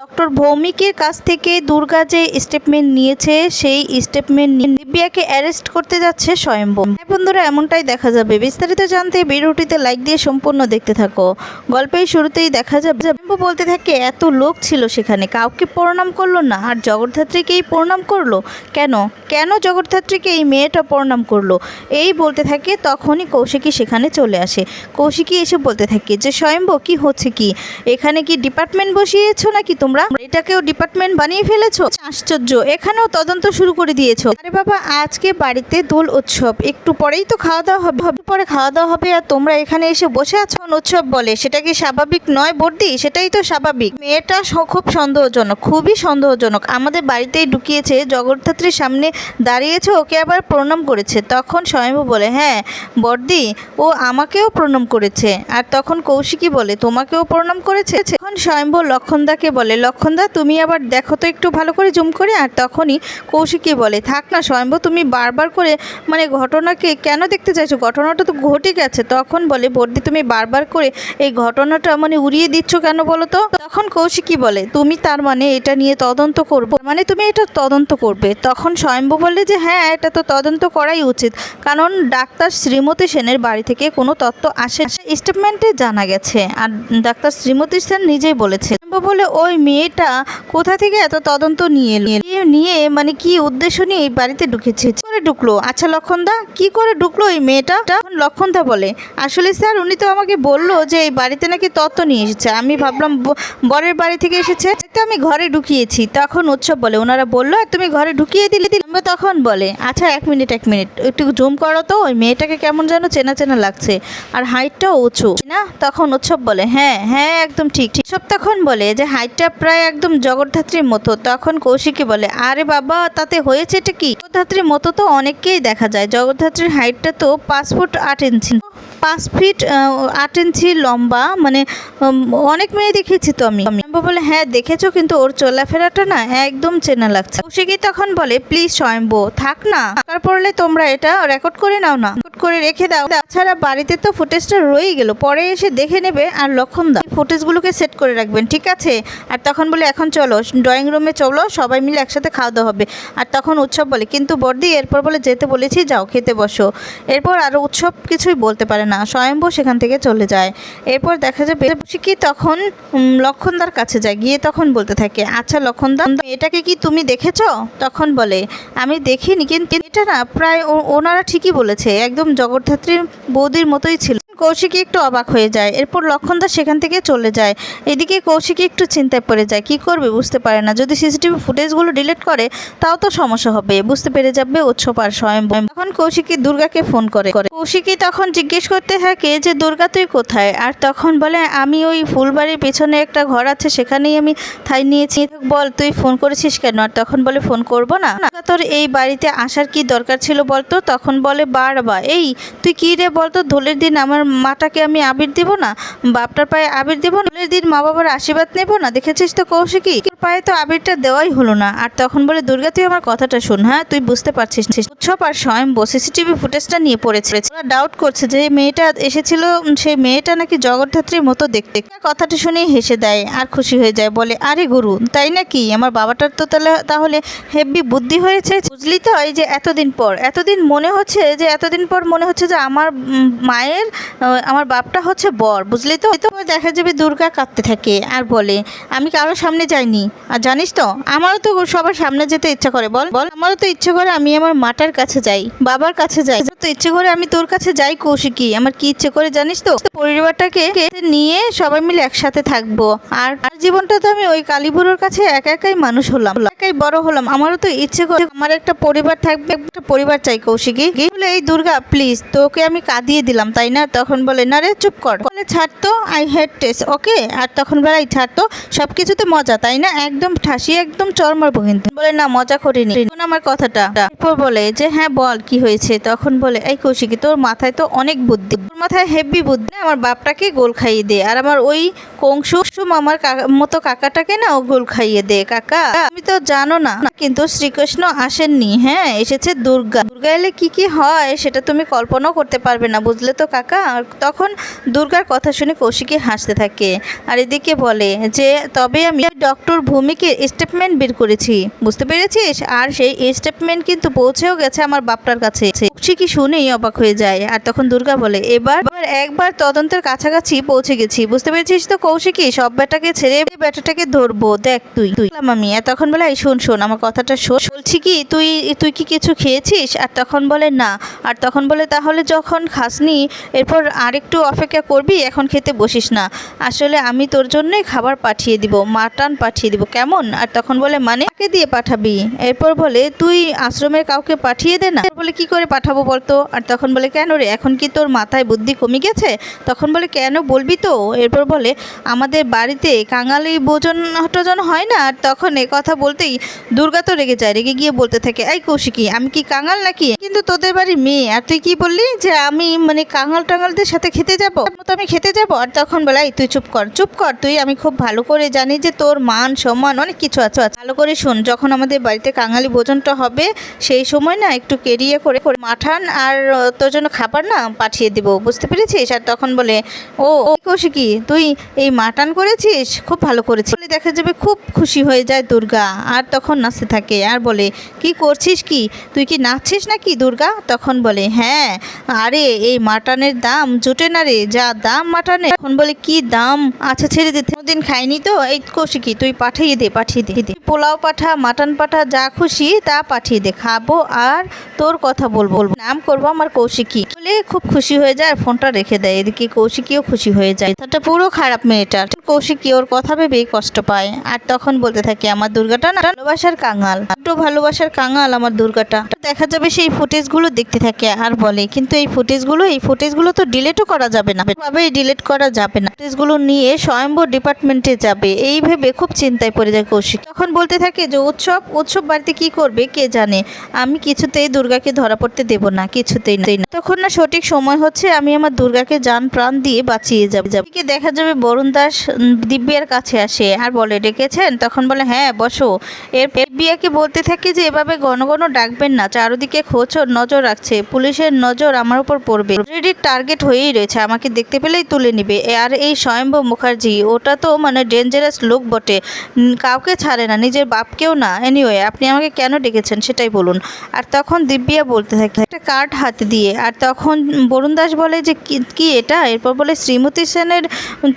Doctor ভৌমিকের কাছ থেকে দুর্গা যে স্টেটমেন্ট নিয়েছে সেই স্টেটমেন্ট দিব্যাকে অ্যারেস্ট করতে যাচ্ছে স্বয়ম্ভু। হ্যাঁ বন্ধুরা, এমনটাই দেখা যাবে। বিস্তারিত জানতে ভিডিওটিতে লাইক দিয়ে সম্পূর্ণ দেখতে থাকো। গল্পের শুরুতেই দেখা যাবে স্বয়ম্ভু বলতে থাকে, এত লোক ছিল সেখানে। কাউকে প্রণাম করল না। আর জগদ্ধাত্রীকেই প্রণাম করল? কেন? কেন জগদ্ধাত্রীকে এই মেয়েটা প্রণাম করল? এই বলতে থাকে, তখনই কৌশিকী সেখানে চলে আসে। কৌশিকী এসে বলতে থাকে যে, স্বয়ম্ভ, কি হচ্ছে কি? এখানে কি ডিপার্টমেন্ট বসিয়েছো নাকি তোমরা? এটাকেও ডিপার্টমেন্ট বানিয়ে ফেলেছো? আশ্চর্য! এখানেও তদন্ত শুরু করে দিয়েছ। আরে বাবা আজকে বাড়িতে দোল উৎসব। একটু পরেই তো খাওয়া দাওয়া হবে। পরে খাওয়া দাওয়া হবে আর তোমরা এখানে এসে বসে আছো উৎসব বলে? সেটা কি স্বাভাবিক নয় বর্দি? সেটাই তো স্বাভাবিক। মেয়েটা খুব সন্দেহজনক, খুবই সন্দেহজনক। আমাদের বাড়িতেই ঢুকিয়েছে, জগদ্ধাত্রীর সামনে দাঁড়িয়েছে, ওকে আবার প্রণাম করেছে। তখন স্বয়ম্ভু বলে হ্যাঁ বর্দি, ও আমাকেও প্রণাম করেছে। আর তখন কৌশিকী বলে, তোমাকেও প্রণাম করেছে? তখন স্বয়ম্ভু লক্ষণদাকে বলে, লক্ষণদা, তুমি আবার দেখো তো একটু ভালো করে জুম করে। আর তখনই কৌশিকী বলে, থাক না স্বয়ম্ভু তুমি বারবার করে মানে ঘটনাকে কেন দেখতে চাইছো? ঘটনাটা তো ঘটে গেছে। তখন বলে, বর্দি, তুমি বারবার করে এই ঘটনাটা মানে উড়িয়ে দিচ্ছ কেন বলো তো? তখন কৌশিকী বলে, তুমি তার মানে এটা নিয়ে তদন্ত করব। মানে তুমি এটা তদন্ত করবে। তখন স্বয়ম্ভু বলে যে হ্যাঁ এটা তো তদন্ত করাই উচিত। কারণ ডাক্তার শ্রীমতী সেনের বাড়ি থেকে কোনো তথ্য আসে স্টেটমেন্টে জানা গেছে, আর ডাক্তার শ্রীমতী সেন নিজেই বলেছে বলে ওই মেয়েটা কোথা থেকে এত তদন্ত নিয়ে? নিয়ে মানে কি উদ্দেশ্য নিয়ে এই বাড়িতে ঢুকেছে? করে ঢুকলো? আচ্ছা লক্ষণদা, কি করে ঢুকলো এই মেয়েটা? লক্ষণদা বলে, আসলে স্যার, উনি তো আমাকে বলল যে এই বাড়িতে নাকি তত্ত্ব নিয়ে এসেছে। আমি ভাবলাম বরের বাড়ি থেকে এসেছে। তো আমি ঘরে ঢুকিয়েছি। তখন উৎসব বলে ওনারা বলল, আর তুমি ঘরে ঢুকিয়ে দিলে? দিলে তখন বলে আচ্ছা এক মিনিট এক মিনিট, একটু জুম করো তো। ওই মেয়েটাকে কেমন যেন চেনা চেনা লাগছে। আর হাইটটাও উঁচু। না? তখন উৎসব বলে হ্যাঁ হ্যাঁ একদম ঠিক ঠিক। সব তখন বলে যে, হাইটটা প্রায় একদম জগদ্ধাত্রীর মতো। তখন কৌশিকী বলে, আরে বাবা, তাতে হয়েছে এটা কি? জগদ্ধাত্রীর মতো তো অনেককেই দেখা যায়। জগদ্ধাত্রীর হাইটটা তো পাঁচ ফুট আট ইঞ্চি। পাঁচ ফিট আট ইঞ্চি লম্বা মানে অনেক মেয়ে দেখেছি তো আমি। আমি বলে হ্যাঁ দেখেছ, কিন্তু ওর চলাফেরাটা না একদম চেনা লাগছে। কৌশিকী তখন বলে, প্লিজ, স্বয়ম্ভু, থাক না। দরকার পড়লে তোমরা এটা রেকর্ড করে নাও না। করে রেখে দাও। তাছাড়া বাড়িতে তো ফুটেজটা রয়েই গেল। পরে এসে দেখে নেবে আর লক্ষণ দাও ফুটেজগুলোকে সেট করে রাখবেন, ঠিক আছে? আর তখন বলে, এখন চলো ড্রয়িং রুমে চলো, সবাই মিলে একসাথে খাওয়া দাওয়া হবে। আর তখন উৎসব বলে, কিন্তু বর্দি, এরপর বলে, যেতে বলেছি, যাও, খেতে বসো। এরপর আর উৎসব কিছুই বলতে পারে না। স্বয়ম্ভু সেখান থেকে চলে যায়। এরপর দেখা যাবে কি তখন লক্ষণদার কাছে যায়, গিয়ে তখন বলতে থাকে আচ্ছা লক্ষণদার এটাকে কি তুমি দেখেছ? তখন বলে, আমি দেখিনি কিন্তু এটা না, প্রায় ওনারা ঠিকই বলেছে, একদম জগদ্ধাত্রীর বৌদির মতোই ছিল। কৌশিকী একটু অবাক হয়ে যায়। এরপর লক্ষণদা সেখান থেকে চলে যায়। এদিকে কৌশিকী একটু চিন্তায় পড়ে যায়, কি করবে? বুঝতে পারে না। যদি সিসিটিভি ফুটেজগুলো ডিলিট করে, তাও তো সমস্যা হবে। বুঝতে পেরে যাবে উৎসব স্বয়ং তখন কৌশিকী দুর্গাকে ফোন করে। কৌশিকী তখন জিজ্ঞেস করতে থাকে যে দুর্গা, তুই কোথায়? আর তখন বলে, আমি ওই ফুলবাড়ির পেছনে একটা ঘর আছে, সেখানেই আমি থাই নিয়েছি। বল, তুই ফোন করেছিস কেন? আর তখন বলে, ফোন করব না। তোর এই বাড়িতে আসার কি দরকার ছিল বলতো? তখন বলে বার বারবা এই, তুই কি রে বলতো? দোলের দিন আমার মাটাকে আমি আবির দিব না, বাপটার পায়ে আবির দিব না দিন মা বাবার আশীর্বাদ নেব না, দেখেছিস তো কৌশিকী? পায়ে তো আবিরটা দেওয়াই হলো না। আর তখন বলে, দুর্গা, তুই আমার কথাটা শোন হ্যাঁ? তুই বুঝতে পারছিস। উৎসব আর স্বয়ম্ভু সিসিটিভি ফুটেজটা নিয়ে পড়েছে। ডাউট করছে যে মেয়েটা এসেছিল, সেই মেয়েটা নাকি জগদ্ধাত্রীর মতো দেখতে। কথাটা শুনেই হেসে দেয়, আর খুশি হয়ে যায়, বলে, আরে গুরু, তাই নাকি? আমার বাবাটার তো তাহলে তাহলে হেভি বুদ্ধি হয়েছে। বুঝলি তো, এই যে এতদিন পর, এতদিন মনে হচ্ছে যে, এতদিন পর মনে হচ্ছে যে, আমার মায়ের আমার বাপটা হচ্ছে বর বুঝলি তো? তো দেখা যাবে দুর্গা কাঁদতে থাকে আর বলে, আমি কারোর সামনে যাইনি। আর জানিস তো, আমারও তো সবার সামনে যেতে ইচ্ছা করে, বল। বল, আমারও তো ইচ্ছে করে আমি আমার মাটার কাছে যাই, বাবার কাছে যাই। তো ইচ্ছে করে আমি তোর কাছে যাই কৌশিকী, আমার কি ইচ্ছে করে জানিস তো? পরিবারটাকে নিয়ে সবাই মিলে একসাথে থাকব। আর আর জীবনটা তো আমি ওই কালীবুড়োর কাছে একা একাই মানুষ হলাম একাই বড় হলাম। আমারও তো ইচ্ছে করে আমার একটা পরিবার থাকবে, একটা পরিবার চাই কৌশিকী। বলে, এই দুর্গা প্লিজ তোকে আমি কাঁদিয়ে দিলাম, তাই না? তখন বলে, না রে, চুপ কর। বলে ছাড় তো আই হেড টেস্ট ওকে আর তখন বলে "এই ছাড় সব কিছুতে মজা, তাই না? একদম ঠাসি, একদম চরমারবো কিন্তু। বলে, না, মজা করিনি। শোন আমার কথাটা, এরপর বলে যে হ্যাঁ বল, কি হয়েছে? তখন বলে, এই কৌশিকী, তোর মাথায় তো অনেক বুদ্ধি। তোর মাথায় হেভি বুদ্ধি, আমার বাপটাকে গোল খাইয়ে দে। আর আমার ওই কংসু মামার মতো কাকাটাকে না, ও গোল খাইয়ে দে, কাকা। তুমি তো জানো না, কিন্তু শ্রীকৃষ্ণ আসেননি হ্যাঁ? এসেছে দুর্গা। দুর্গা এলে কি কি হয়, সেটা তুমি কল্পনাও করতে পারবে না, বুঝলে তো কাকা? তখন দুর্গার কথা শুনে কৌশিকী হাসতে থাকে আর এদিকে বলে যে, তবে আমি ডক্টর ভূমিকে স্টেটমেন্ট বের করেছি। বুঝতে পেরেছিস? আর সেই স্টেটমেন্ট কিন্তু পৌঁছেও গেছে আমার বাপটার কাছে। কৌশিকী শুনেই অবাক হয়ে যায় আর তখন দুর্গা বলে, এবার একবার তদন্তের কাছাকাছি পৌঁছে গেছি। বুঝতে পেরেছিস তো কৌশিকী? সব বেটাকে ছেড়ে বেটাটাকে ধরবো। দেখ তুই। তুই আমি, আর তখন বলে শোন শোন, আমার কথাটা শোন। বলছি, কি, তুই তুই কি কিছু খেয়েছিস? আর তখন বলে, না। আর তখন বলে, তাহলে যখন খাসনি, এরপর আরেকটু অপেক্ষা করবি? এখন খেতে বসিস না। আসলে আমি তোর জন্যই খাবার পাঠিয়ে দিব, মাটন পাঠিয়ে দিব। কেমন? আর তখন বলে মানে কাকে দিয়ে পাঠাবি? এরপর বলে, তুই আশ্রমের কাউকে পাঠিয়ে দে না। বলে, কি করে পাঠাবো বলতো? আর তখন বলে, কেন রে? এখন কি তোর মাথায় বুদ্ধি কমে গেছে? তখন বলে, কেন বলবি তো? এরপর বলে, আমাদের বাড়িতে কাঙালি ভোজন টোজন হয় না? আর তখন এ কথা বলতেই দুর্গা তো রেগে যায়, রেগে গিয়ে বলতে থাকে, এই কৌশিকী, আমি কি কাঙাল নাকি? কিন্তু তোদের বাড়ির মেয়ে, আর তুই কি বললি যে আমি মানে কাঙাল টাঙালদের সাথে খেতে যাব? তো আমি খেতে যাব আর তখন বলে, এই তুই চুপ কর চুপ কর, তুই আমি খুব ভালো করে জানি যে তোর মান, সম্মান অনেক কিছু আছে আছে। ভালো করে শোন, যখন আমাদের বাড়িতে কাঙালি ভোজনটা হবে, সেই সময় না একটু কেরিয়ে করে মাঠান আর তোর জন্য খাবার না পাঠিয়ে দিব, বুঝতে পেরেছিস? আর তখন বলে, ও ও কৌশিকী তুই এই মাটান করেছিস? খুব ভালো করেছিস। বলে দেখা যাবে খুব খুশি হয়ে যায় দুর্গা, আর তখন নাচতে থাকে, আর বলে, কি করছিস কি? তুই কি নাচছিস নাকি দুর্গা? তখন বলে হ্যাঁ আরে এই মাটানের দাম জুটে না রে, যা দাম মাটানের তখন বলে, কি দাম? আচ্ছা ছেড়ে দে দিন খাইনি তো? এই কৌশিকী, তুই পাঠিয়ে দে পাঠিয়ে দে দে। পোলাও পাঠা, মাটন পাঠা, যা খুশি তা পাঠিয়ে দে, খাব আর তোর কথা বলব নাম করব আমার কৌশিকী। বলে, খুব খুশি হয়ে যায় আর ফোনটা রেখে দেয় এদিকে কৌশিকীও খুশি হয়ে যায়। তাটা পুরো খারাপ মেয়েটার। কৌশিকী ওর কথা ভেবেই কষ্ট পায়। আর তখন বলতে থাকে, আমার দুর্গাটা না, ভালোবাসার কাঙাল। একটু ভালোবাসার কাঙাল আমার দুর্গাটা। দেখা যাবে সেই ফুটেজগুলো দেখতে থাকে, আর বলে, কিন্তু এই ফুটেজগুলো এই ফুটেজগুলো তো ডিলেটও করা যাবে না। ভাবে ডিলিট করা যাবে না। ফুটেজগুলো নিয়ে স্বয়ম্বর ডিপার্টমেন্টে যাবে। এই ভেবে খুব চিন্তায় পড়ে যায় কৌশিক। তখন বলতে থাকে যে, উৎসব উৎসব বাড়িতে কি করবে? কে জানে? আমি কিছুতেই দুর্গাকে ধরা পড়তে দেব না, কিছুতেই না। তখন না সঠিক সময় হচ্ছে আমি আমার দুর্গাকে যান প্রাণ দিয়ে বাঁচিয়ে যাবে। যাবে দেখা যাবে বরুণ দাস দিব্যার কাছে আসে আর বলে, ডেকেছেন? তখন বলে হ্যাঁ বসো। এর দিব্যাকে বলতে থাকে যে, এভাবে ঘন ঘন ডাকবেন না। চারদিকে খোঁজ নজর রাখছে। পুলিশের নজর আমার উপর পড়বে। টার্গেট হয়েই রয়েছে। আমাকে দেখতে পেলেই তুলে নিবে। আর এই স্বয়ম্ভু মুখার্জি, ওটা তো মানে ডেঞ্জারাস লোক বটে। কাউকে ছাড়ে না, নিজের বাপকেও না। এনিওয়ে আপনি আমাকে কেন ডেকেছেন সেটাই বলুন। আর তখন দিব্যা বলতে থাকে, একটা কার্ড হাতে দিয়ে। আর তখন বরুণ দাস বলে যে, কি- এটা? এরপর বলে, শ্রীমতী সেনের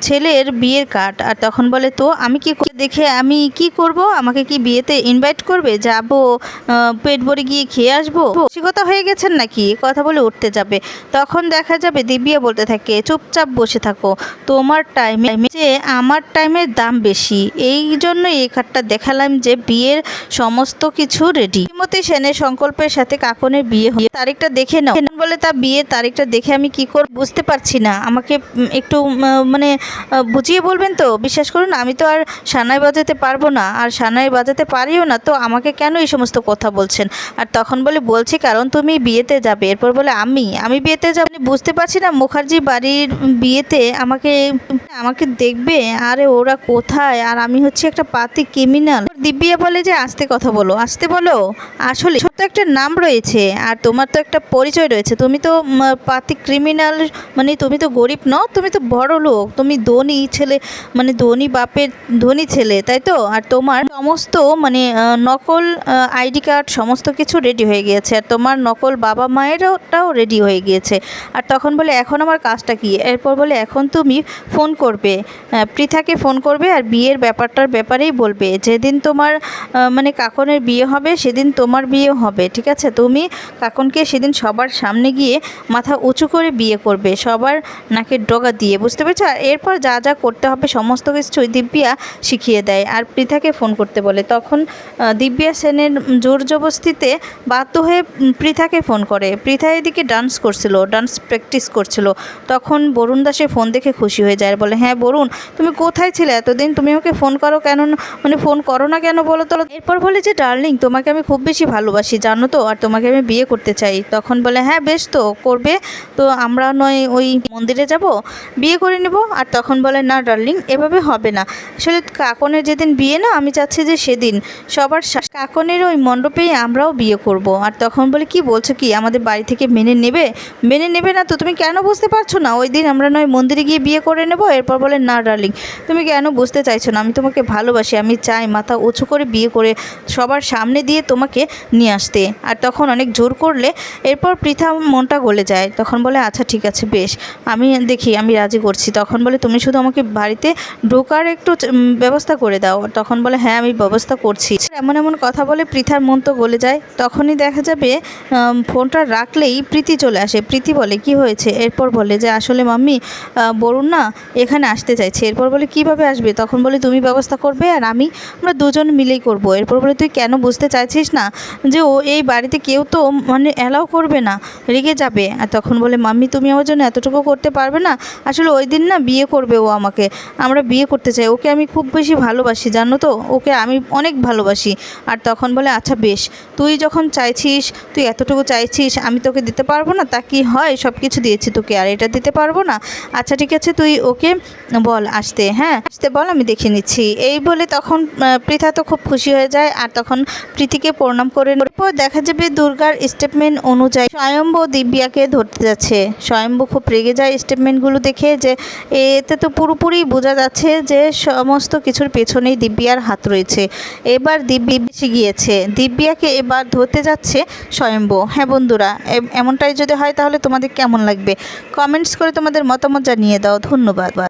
ছেলের বিয়ের কার্ড আর তখন বলে, তো আমি কি দেখে আমি কি করব? আমাকে কি বিয়েতে ইনভাইট করবে? যাব পেট ভরে গিয়ে খেয়ে আসব? কথা হয়ে গেছেন নাকি? কথা বলে উঠতে যাবে। তখন দেখা যাবে, দিব্যা বলতে থাকে, চুপচাপ বসে থাকো। তোমার টাইমে যে আমার টাইমের দাম বেশি। এই জন্য এই কার্ডটা দেখালাম যে বিয়ের সমস্ত কিছু রেডি শ্রীমতী সেনের সংকল্পের সাথে কাকনের বিয়ে হবে তারিখটা দেখে নাও। বলে, তা বিয়ের তারিখটা দেখে আমি কি করব? বুঝতে পারছি না। আমাকে একটু মানে বুঝিয়ে বলবেন তো? বিশ্বাস করুন, আমি তো আর সানাই বাজাতে পারব না। আর সানাই বাজাতে পারিও না, তো আমাকে কেন এই সমস্ত কথা বলছেন? আর তখন বলে, বলছি কারণ তুমি বিয়েতে যাবে। এরপর বলে, আমি? আমি বিয়েতে যাব? মানে বুঝতে পারছি না, মুখার্জি বাড়ির বিয়েতে আমাকে আমাকে দেখবে, আরে ওরা কোথায়? আর আমি হচ্ছে একটা পাতি ক্রিমিনাল দিব্যা বলে যে, আসতে কথা বলো, আসতে বলো। আসলে ছোট্ট একটা নাম রয়েছে, আর তোমার তো একটা পরিচয় রয়েছে। তুমি তো পাতি ক্রিমিনাল মানে তুমি তো গরিব নও, তুমি তো বড় লোক। তুমি ধনী ছেলে মানে ধনী বাপের ধনী ছেলে, তাই তো? আর তোমার সমস্ত মানে নকল আইডি কার্ড সমস্ত কিছু রেডি হয়ে গিয়েছে। আর তোমার নকল বাবা মায়েরটাও রেডি হয়ে গিয়েছে। আর তখন বলে, এখন আমার কাজটা কি? এরপর বলে, এখন তুমি ফোন করবে। পৃথাকে ফোন করবে আর বিয়ের ব্যাপারটার ব্যাপারেই বলবে, যেদিন তোমার মানে কাকনের বিয়ে হবে, সেদিন তোমার বিয়ে হবে, ঠিক আছে? তুমি কাকনকে সেদিন সবার সামনে গিয়ে মাথা উঁচু করে বিয়ে করবে, সবার নাকে ডগা দিয়ে, বুঝতে পেরেছ? আর এরপর যা যা করতে হবে, সমস্ত কিছুই দিব্যা শিখিয়ে দেয় আর পৃথাকে ফোন করতে বলে। তখন দিব্যা সেনের জোর জবস্তিতে বাধ্য হয়ে পৃথাকে ফোন করে। পৃথা এদিকে ডান্স করছিল ডান্স প্র্যাকটিস করছিল। তখন বরুণ দাসে ফোন দেখে খুশি হয়ে যায়, বলে হ্যাঁ বরুণ তুমি কোথায় ছিলে এতদিন? তুমি ওকে ফোন করো কেন মানে ফোন করো না কেন বলো তো? এরপর বলে যে ডার্লিং তোমাকে আমি খুব বেশি ভালোবাসি, জানো তো? আর তোমাকে আমি বিয়ে করতে চাই। তখন বলে হ্যাঁ বেশ তো, করবে। তো আমরা নয় ওই মন্দিরে যাব, বিয়ে করে নেব। আর তখন বলে, না ডার্লিং এভাবে হবে না। আসলে কাকনের যেদিন বিয়ে না, আমি চাচ্ছি যে সেদিন সবার কাকনের ওই মণ্ডপেই আমরাও বিয়ে করব। আর তখন বলে, কি বলছো কি? আমাদের বাড়ি থেকে মেনে নেবে? মেনে নেবে না তো? তুমি কেন বুঝতে পারছ না? ওই দিন আমরা নয় মন্দিরে গিয়ে বিয়ে করে নেব। এরপর বলে, না ডার্লিং তুমি কেন বুঝতে চাইছো না? আমি তোমাকে ভালোবাসি, আমি চাই মাথা উঁচু করে বিয়ে করে সবার সামনে দিয়ে তোমাকে নিয়ে আসতে। আর তখন অনেক জোর করলে এরপর পৃথা মনটা গলে যায়। তখন বলে আচ্ছা ঠিক আছে, বেশ। আমি দেখি, আমি রাজি করছি। তখন বলে, তুমি শুধু আমাকে বাড়িতে ঢোকার একটু ব্যবস্থা করে দাও। তখন বলে হ্যাঁ আমি ব্যবস্থা করছি। এমন এমন কথা বলে পৃথার মন তো গলে যায়। তখনই দেখা যাবে ফোনটা রাখলেই প্রীতি চলে আসে। প্রীতি বলে, কি হয়েছে? এরপর বলে যে, আসলে মাম্মি বরুণ না এখানে আসতে চাইছে এরপর বলে, কীভাবে আসবে? তখন বলে, তুমি ব্যবস্থা করবে আর আমি, আমরা দুজন মিলেই করব। এরপর বলে, তুই কেন বুঝতে চাইছিস না যে ও এই বাড়িতে কেউ তো মানে অ্যালাউ করবে না, রেগে যাবে? আর তখন বলে, মাম্মি, তুমি আমার জন্য এতটুকু করতে পারবে না। আসলে ওই দিন না বিয়ে করবে ও আমাকে। আমরা বিয়ে করতে চাই। ওকে আমি খুব বেশি ভালোবাসি, জানো তো? ওকে আমি অনেক ভালোবাসি। আর তখন বলে আচ্ছা বেশ। তুই যখন চাইছিস, তুই এতটুকু চাইছিস, আমি তোকে দিতে পারব না? তা কি হয়? সব কিছু দিয়েছি তোকে, আর এটা দিতে পারব না? আচ্ছা ঠিক আছে, তুই ওকে বল আসতে হ্যাঁ? আসতে বল, আমি দেখে নিচ্ছি। এই বলে তখন পৃথা তো খুব খুশি হয়ে যায় আর তখন প্রীতিকে প্রণাম করে এরপর দেখা যাবে দুর্গার স্টেটমেন্ট অনুযায়ী স্বয়ম্ভ দিব্যাকে ধরতে যাচ্ছে। স্বয়ম্ভ খুব রেগে যায় স্টেটমেন্টগুলো দেখে যে, এতে তো পুরোপুরি বোঝা যাচ্ছে যে সমস্ত কিছুর পেছনেই দিব্যার হাত রয়েছে। এবার দিব্যি বেশি গিয়েছে। দিব্যাকে এবার ধরতে যাচ্ছে স্বয়ম্ভ। হ্যাঁ বন্ধুরা এমনটাই যদি হয় তাহলে তোমাদের কেমন লাগবে? কমেন্টস করে তোমাদের মতামত জানিয়ে দাও। ধন্যবাদ।